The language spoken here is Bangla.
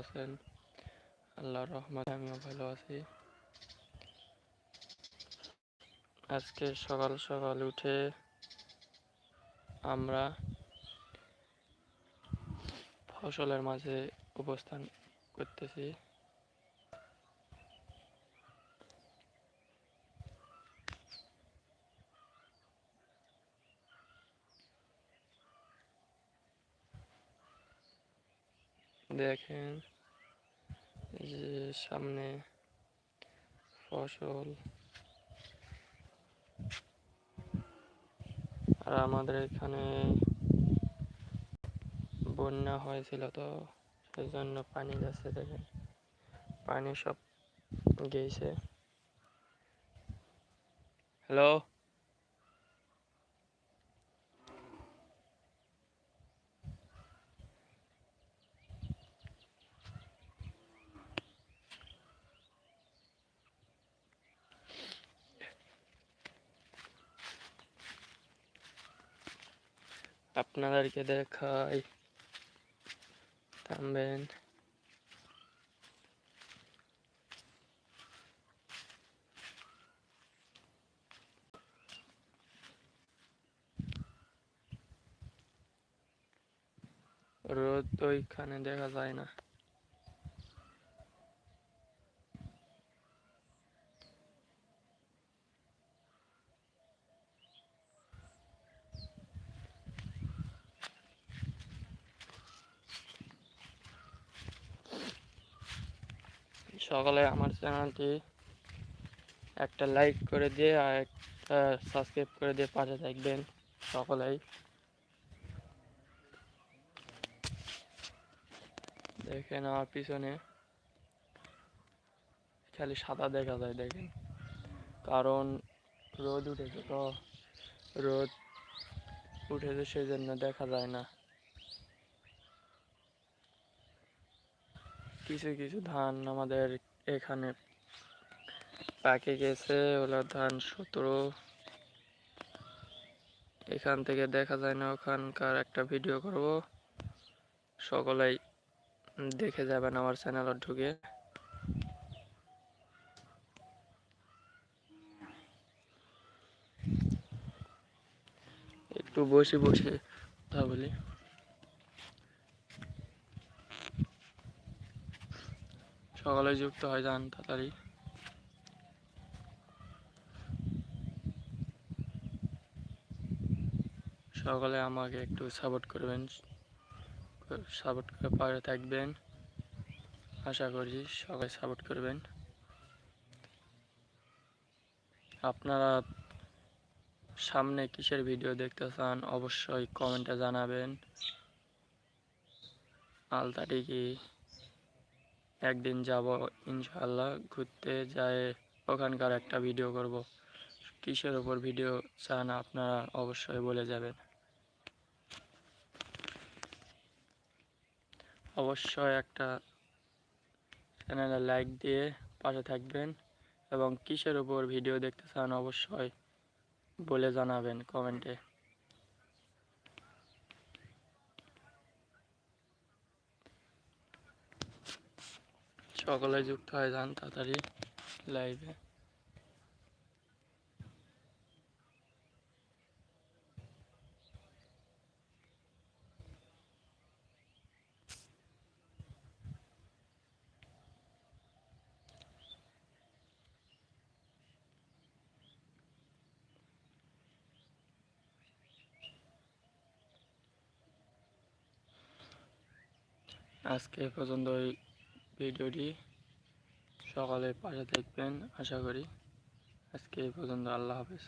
আছেন? আল্লাহর রহমতে আমিও ভালো আছি। আজকে সকাল সকাল উঠে আমরা ফসলের মাঝে অবস্থান করতেছি। দেখেন যে সামনে ফসল। আর আমাদের এখানে বন্যা হয়েছিল তো সেই জন্য পানি যাচ্ছে, দেখেন। পানি সব গেছে হ্যালো? আপনাদেরকে দেখাই। থামবেন। রোদ ওইখানে দেখা যায় না। সকালে আমার চ্যানেলটি একটা লাইক করে দিয়ে আর একটা সাবস্ক্রাইব করে দিয়ে পাশে থাকবেন সকলেই। দেখেন আমার পিছনে খালি সাদা দেখা যায়, দেখেন। কারণ রোদ উঠেছে তো, রোদ উঠেছে সেই জন্য দেখা যায় না। কিছু কিছু ধান আমাদের এখানে পাকে গেছে। ওলা ধান সতেরো। এখান থেকে দেখা যায় না, ওখানকার একটা ভিডিও করব। সকলেই দেখে যাবেন আমার চ্যানেলে ঢুকে। একটু বসে বসে কথা বলি। সকালে যুক্ত হয়, যান তাড়াতাড়ি। সকালে আমাকে একটু সাপোর্ট করবেন সাপোর্ট করে পাশে থাকবেন। আশা করি সবাই সাপোর্ট করবেন। আপনারা সামনে কিসের ভিডিও দেখতে চান, অবশ্যই কমেন্টে জানাবেন। আলতাটি কি একদিন যাব ইনশাল্লাহ ঘুরতে যায় ওখানকার একটা ভিডিও করব। কিসের ওপর ভিডিও চান আপনারা অবশ্যই বলে যাবেন। অবশ্যই একটা চ্যানেলে লাইক দিয়ে পাশে থাকবেন এবং কিসের উপর ভিডিও দেখতে চান অবশ্যই বলে জানাবেন কমেন্টে সকলে যুক্ত হয়ে যান তাড়াতাড়ি লাইভে আজকে পর্যন্ত ওই ভিডিওটি সকালে পাশে দেখবেন আশা করি আজকে এই পর্যন্ত আল্লাহ হাফেজ।